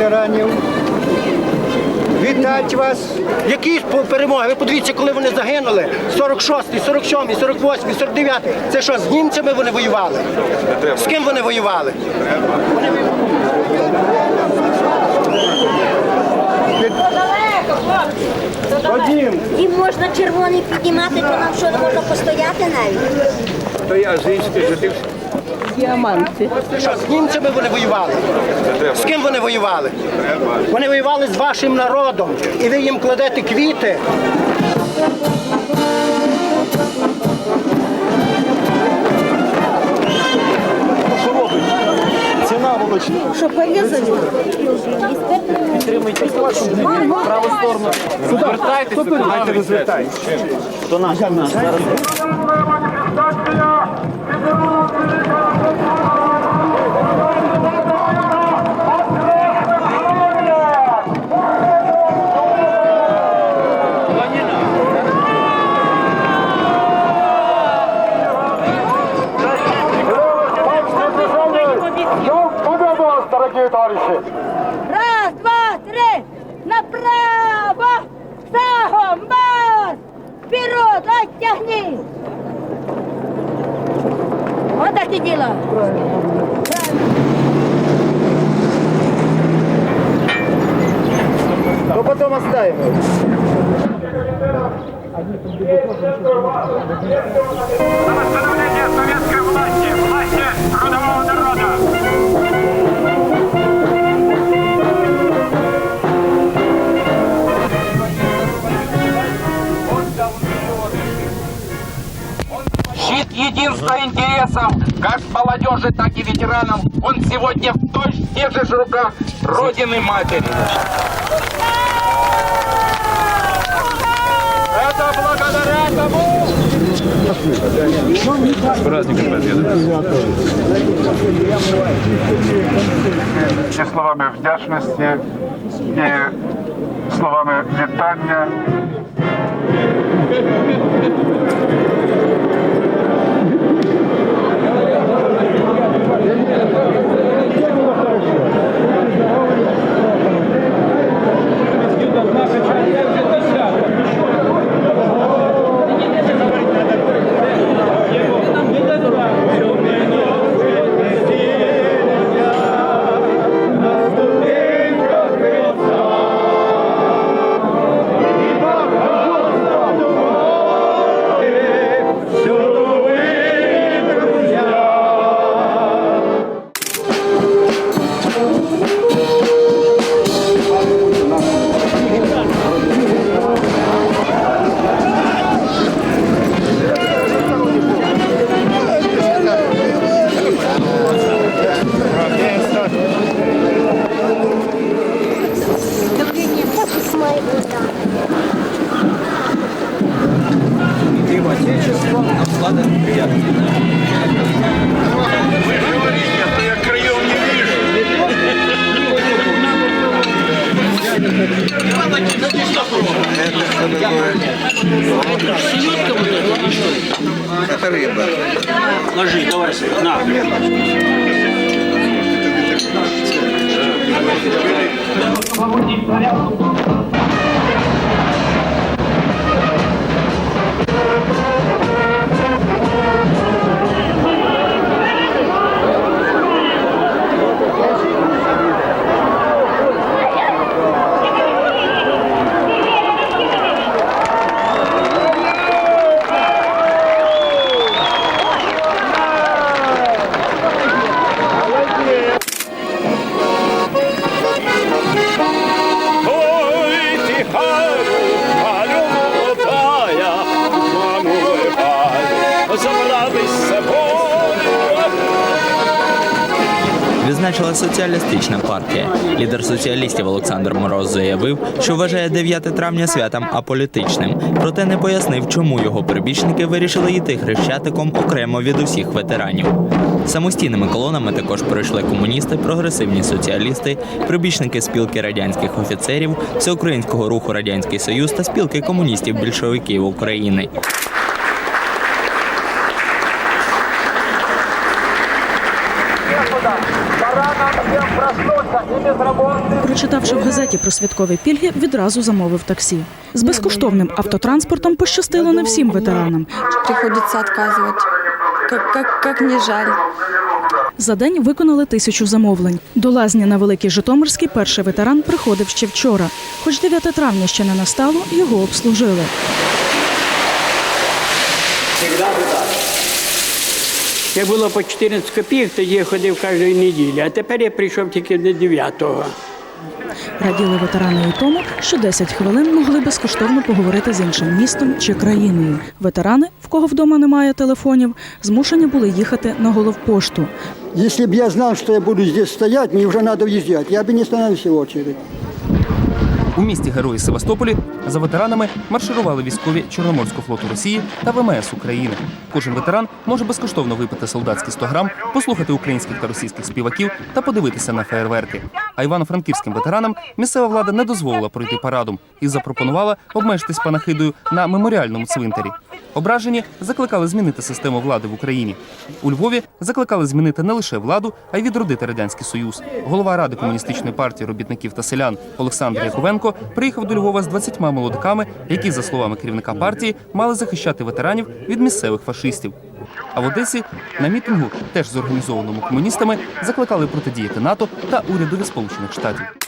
ветеранів. Вітати вас. Які ж по- перемоги? Ви подивіться, коли вони загинули. 46-й, 47-й, 48-й, 49-й. Це що, з німцями вони воювали? З ким вони воювали? Ходім. І можна червоний піднімати, то нам що не можна постояти навіть. То я жінський житив. Що, з німцями вони воювали? З ким вони воювали? Вони воювали з вашим народом. І ви їм кладете квіти. Що порізали? Давайте розвертайте. То наш. Зараз. Дорогие товарищи! Раз, два, три! Направо! Сагом! Марш! Вперед! Оттягни! Вот так и дело. Ну потом оставим. Восстановление советской власти, власти трудового народа! Щит единства интересов как молодежи, так и ветеранов. Он сегодня в той, в тех же руках Родины Матери. Это благодаря тому, І словами вдячності, і словами вітання. Valeu! Відзначила соціалістична партія. Лідер соціалістів Олександр Мороз заявив, що вважає 9 травня святом аполітичним, проте не пояснив, чому його прибічники вирішили йти хрещатиком окремо від усіх ветеранів. Самостійними колонами також пройшли комуністи, прогресивні соціалісти, прибічники спілки радянських офіцерів, всеукраїнського руху Радянський Союз та спілки комуністів-більшовиків України. Прочитавши в газеті про святкові пільги, відразу замовив таксі. З безкоштовним автотранспортом пощастило не всім ветеранам. Приходится отказывать. Как, как, как не жаль. За день виконали тисячу замовлень. До лазні на Великій Житомирській перший ветеран приходив ще вчора. Хоч 9 травня ще не настало, його обслужили. Як було по 14 копійок, тоді я ходив кожної неділі, а тепер я прийшов тільки до 9-го. Раділи ветерани і тому, що 10 хвилин могли безкоштовно поговорити з іншим містом чи країною. Ветерани, в кого вдома немає телефонів, змушені були їхати на головпошту. Если бы я знал, что я буду здесь стоять, мне уже надо въезжать, я бы не становился в очередь. У місті Герої Севастополі за ветеранами марширували військові Чорноморського флоту Росії та ВМС України. Кожен ветеран може безкоштовно випити солдатські 100 грам, послухати українських та російських співаків та подивитися на феєрверки. А івано-франківським ветеранам місцева влада не дозволила пройти парадом і запропонувала обмежитись панахидою на меморіальному цвинтарі. Ображені закликали змінити систему влади в Україні. У Львові закликали змінити не лише владу, а й відродити радянський союз. Голова ради комуністичної партії робітників та селян Олександр Яковенко приїхав до Львова з 20 молодиками, які, за словами керівника партії, мали захищати ветеранів від місцевих фашистів. А в Одесі на мітингу, теж зорганізованому комуністами, закликали протидіяти НАТО та урядові Сполучених Штатів.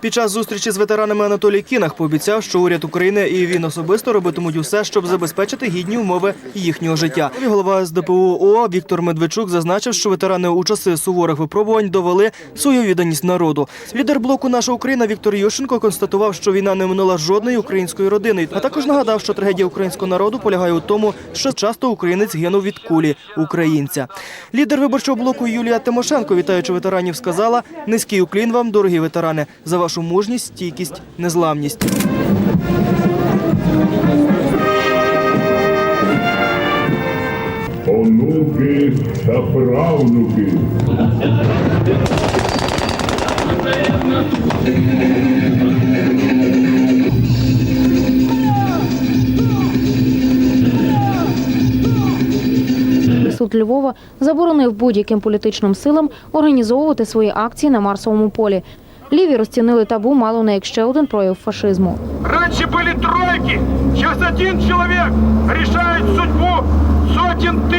Під час зустрічі з ветеранами Анатолій Кінах пообіцяв, що уряд України і він особисто робитимуть усе, щоб забезпечити гідні умови їхнього життя. Голова СДПУ ООА Віктор Медведчук зазначив, що ветерани у часи суворих випробувань довели свою відданість народу. Лідер блоку Наша Україна Віктор Ющенко констатував, що війна не минула жодної української родини, а також нагадав, що трагедія українського народу полягає у тому, що часто українець гинув від кулі українця. Лідер виборчого блоку Юлія Тимошенко, вітаючи ветеранів, сказала: низький уклін вам, дорогі ветерани, за вашу мужність, стійкість, незламність. Онуки та правнуки. Суд Львова заборонив будь-яким політичним силам організовувати свої акції на Марсовому полі. Ліві розцінили табу мало не як ще один прояв фашизму. Раніше були тройки, зараз один чоловік рішає судьбу сотень ветеранов.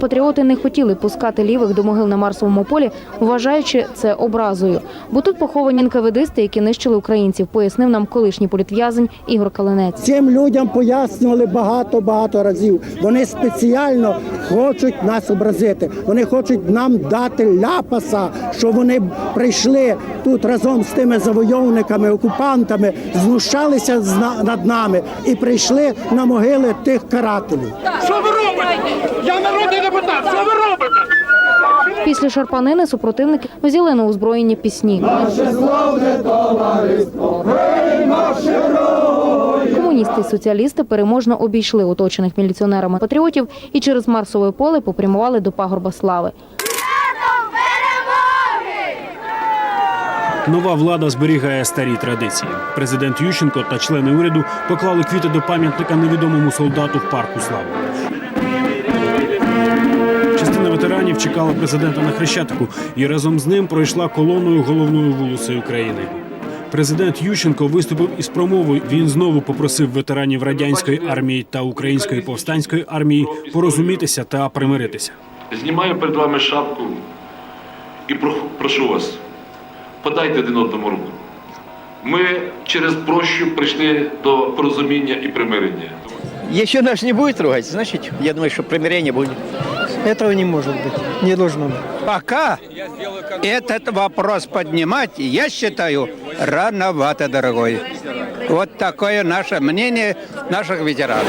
Патріоти не хотіли пускати лівих до могил на Марсовому полі, вважаючи це образою. Бо тут поховані НКВДисти, які нищили українців, пояснив нам колишній політв'язень Ігор Калинець. Цим людям пояснювали багато-багато разів. Вони спеціально хочуть нас образити. Вони хочуть нам дати ляпаса, що вони прийшли тут разом з тими завойовниками, окупантами, знущалися з на- над нами і прийшли на могили тих карателів. Що ви робите? Я народний депутат, що ви робите? Після шарпанини супротивники взяли на озброєння пісні. Комуністи і соціалісти переможно обійшли оточених міліціонерами патріотів і через Марсове поле попрямували до пагорба слави. Нова влада зберігає старі традиції. Президент Ющенко та члени уряду поклали квіти до пам'ятника невідомому солдату в парку Слави. Чекала президента на Хрещатику і разом з ним пройшла колоною головною вулицею країни. Президент Ющенко виступив із промовою. Він знову попросив ветеранів радянської армії та української повстанської армії порозумітися та примиритися. Знімаю перед вами шапку і прошу вас, подайте один одному руку. Ми через прощу прийшли до порозуміння і примирення. Якщо нас не буде трогати, значить, я думаю, що примирення буде. Этого не может быть, не должно быть. Пока этот вопрос поднимать, я считаю, рановато, дорогой. Вот такое наше мнение наших ветеранов.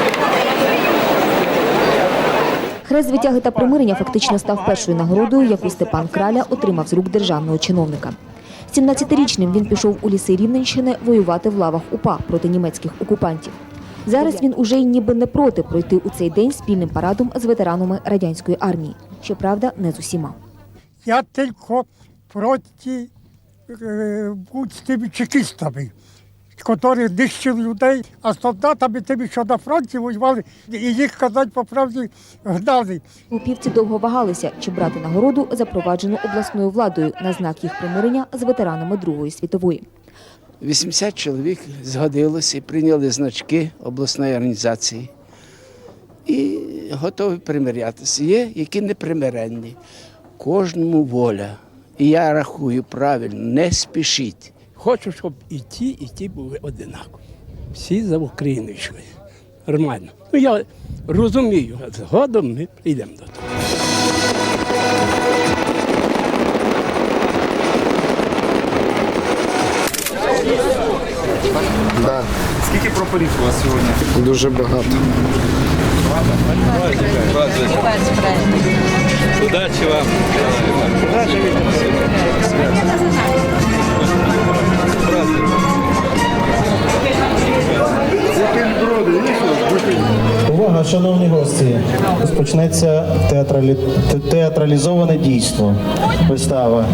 Хрест звитяги та примирення фактично став першою нагородою, яку Степан Краля отримав з рук державного чиновника. 17-річним він пішов у ліси Рівненщини воювати в лавах УПА проти німецьких окупантів. Зараз він уже й ніби не проти пройти у цей день спільним парадом з ветеранами радянської армії. Щоправда, не з усіма. Я тільки проти бути з тими чекістами. який нищив людей, а солдатами тими, що на фронті воювали, і їх казати по правді гнали. Упівці довго вагалися, чи брати нагороду, запроваджену обласною владою на знак їх примирення з ветеранами Другої світової. 80 чоловік згодилося і прийняли значки обласної організації. І готові примирятися. Є, які непримиренні. Кожному воля. І я рахую правильно, не спішіть. Хочу, щоб і ті, і ті були одинакові. Всі за Україну йшли. Нормально. Ну я розумію, згодом ми прийдемо до того. Прапорів у вас сьогодні? Дуже багато. Удачі вам. Увага, шановні гості! Розпочнеться театралі... театралізоване дійство. Вистава.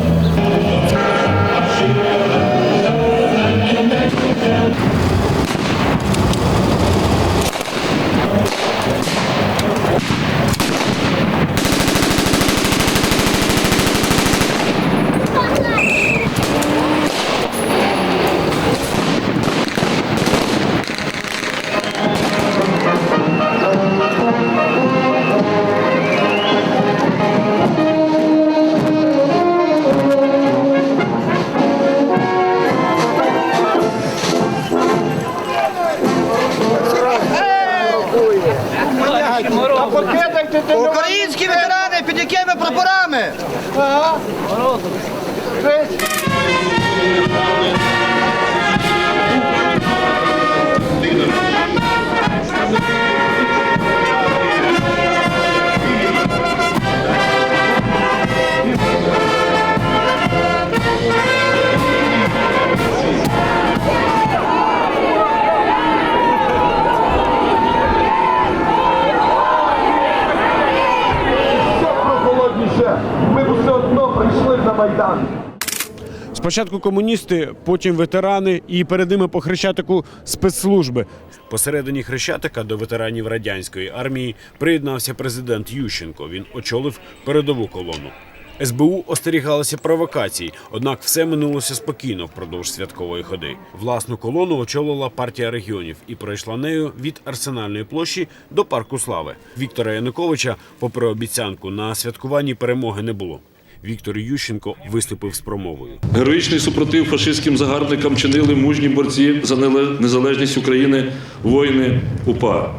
Прапорами? Ми Майдан. Спочатку комуністи, потім ветерани, і перед ними по хрещатику спецслужби. Посередині хрещатика до ветеранів радянської армії приєднався президент Ющенко. Він очолив передову колону. СБУ остерігалася провокацій, однак все минулося спокійно впродовж святкової ходи. Власну колону очолила партія регіонів і пройшла нею від арсенальної площі до парку слави. Віктора Януковича, попри обіцянку, на святкуванні перемоги не було. Віктор Ющенко виступив з промовою. Героїчний супротив фашистським загарбникам чинили мужні борці за незалежність України, воїни УПА.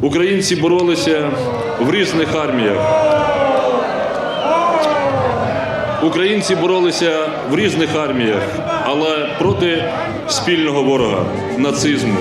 Українці боролися в різних арміях. Українці боролися в різних арміях, але проти спільного ворога нацизму.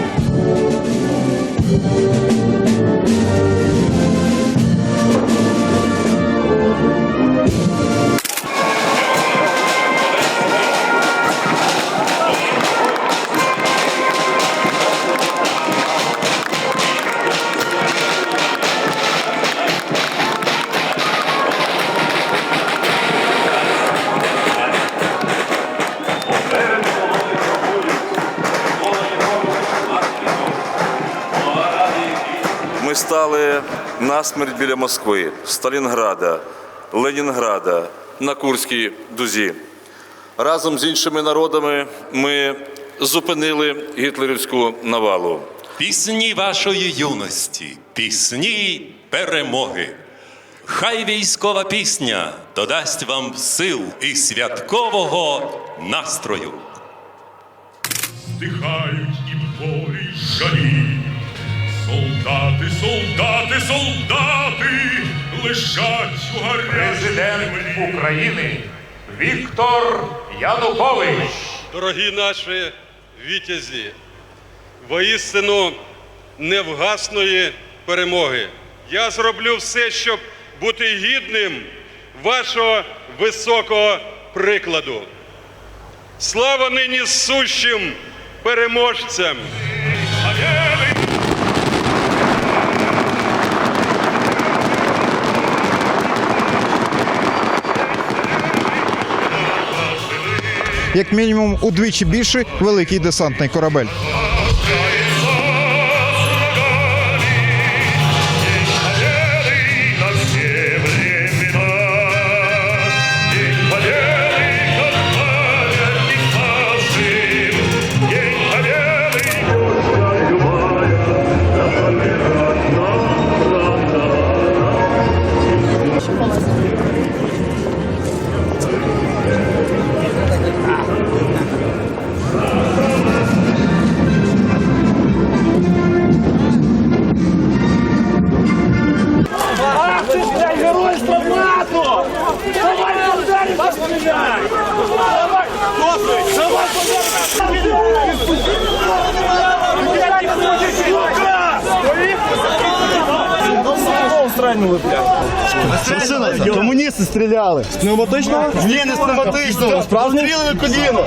Стали насмерть біля Москви, Сталінграда, Ленінграда, на Курській дузі. Разом з іншими народами ми зупинили гітлерівську навалу. Пісні вашої юності, пісні перемоги. Хай військова пісня додасть вам сил і святкового настрою. Дихають і в полі жалі. Солдати, солдати, солдати лежать у гарячій Президент України Віктор Янукович. Дорогі наші вітязі, воістину невгасної перемоги. Я зроблю все, щоб бути гідним вашого високого прикладу. Слава нині сущим переможцям! Як мінімум удвічі більший великий десантний корабель. Комуністи стріляли. З пневматичного? Ні, не з пневматичного. Справжні? Стріли коліно.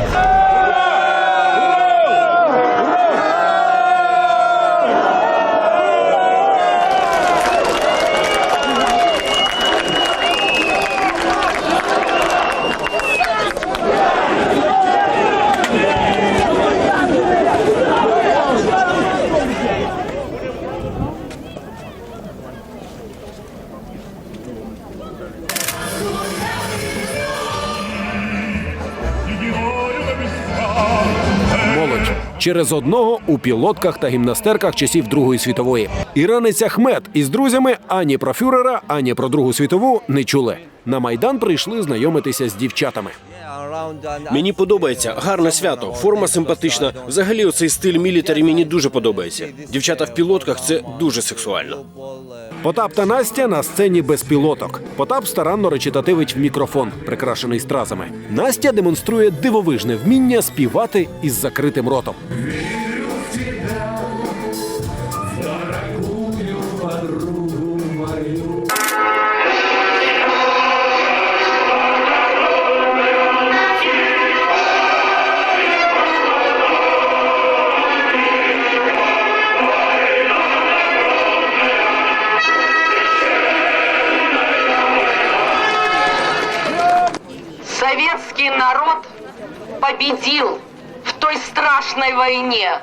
Через одного у пілотках та гімнастерках часів Другої світової. Іранець Ахмед із друзями ані про фюрера, ані про Другу світову не чули. На майдан прийшли знайомитися з дівчатами. Мені подобається гарне свято, форма симпатична. Взагалі, оцей стиль мілітарі мені дуже подобається. Дівчата в пілотках це дуже сексуально. Потап та Настя на сцені без пілоток. Потап старанно речитативить в мікрофон, прикрашений стразами. Настя демонструє дивовижне вміння співати із закритим ротом. победил в той страшной войне.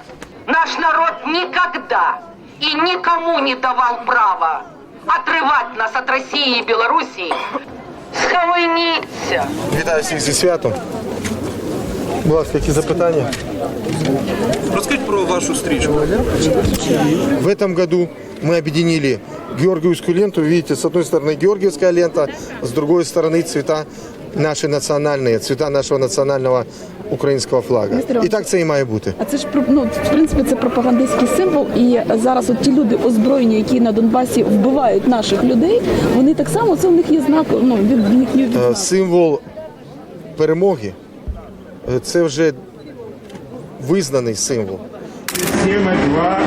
Наш народ никогда и никому не давал права отрывать нас от России и Белоруссии. Схаменіться! Вітаю всіх зі святом. Будь ласка, які запитання? Розкажіть про вашу стрічку. В этом году мы объединили Георгиевскую ленту. Видите, с одной стороны Георгиевская лента, с другой стороны цвета наши национальные, цвета нашего национального українського флага. І так це і має бути. А це ж ну, в принципі це пропагандистський символ. І зараз от ті люди озброєні, які на Донбасі вбивають наших людей, вони так само це в них є знак. Ну від них е, знак. символ перемоги. Е, це вже визнаний символ. 7, 2,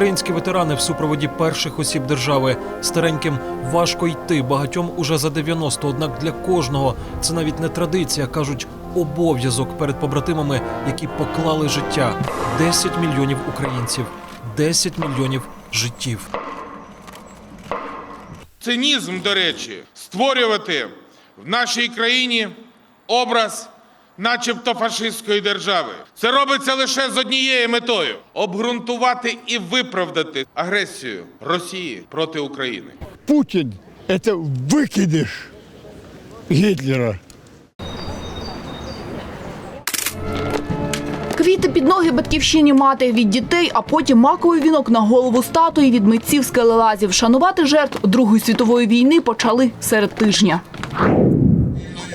Українські ветерани в супроводі перших осіб держави стареньким важко йти багатьом уже за 90, Однак для кожного це навіть не традиція, кажуть обов'язок перед побратимами, які поклали життя. 10 мільйонів українців, 10 мільйонів життів. цинізм, до речі, створювати в нашій країні образ, начебто фашистської держави. Це робиться лише з однією метою обґрунтувати і виправдати агресію Росії проти України. Путин – это выкидыш Гитлера. Квіти під ноги батьківщині мати від дітей, а потім маковий вінок на голову статуї від митців скелелазів. Шанувати жертв Другої світової війни почали серед тижня.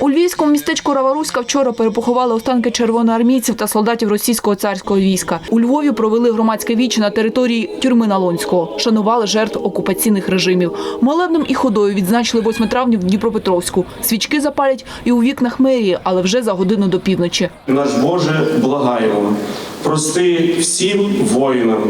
У львівському містечку Раваруська вчора перепоховали останки червоноармійців та солдатів російського царського війська. У Львові провели громадське віче на території тюрми Налонського. Шанували жертв окупаційних режимів. Молебнем і ходою відзначили 8 травня в Дніпропетровську. Свічки запалять і у вікнах мерії, але вже за годину до півночі. Наш Боже, благаємо, прости всім воїнам.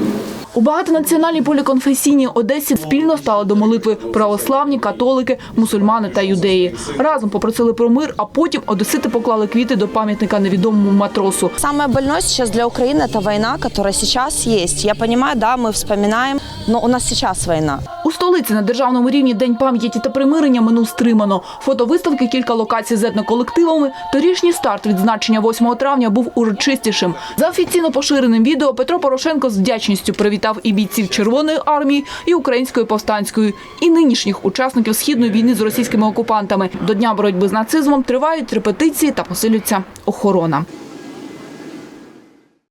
У багатонаціональній поліконфесійній Одесі спільно стали до молитви православні, католики, мусульмани та юдеї. Разом попросили про мир, а потім одесити поклали квіти до пам'ятника невідомому матросу. Самое больное сейчас для Украины это война, которая сейчас есть. Я понимаю, да, мы вспоминаем, но у нас сейчас война. У столиці на державному рівні День пам'яті та примирення минув стримано. Фотовиставки, кілька локацій з етноколективами. Торішній старт відзначення 8 травня був урочистішим. За офіційно поширеним відео Петро Порошенко з вдячністю привітав і бійців Червоної армії, і української повстанської, і нинішніх учасників східної війни з російськими окупантами. До дня боротьби з нацизмом тривають репетиції та посилюється охорона.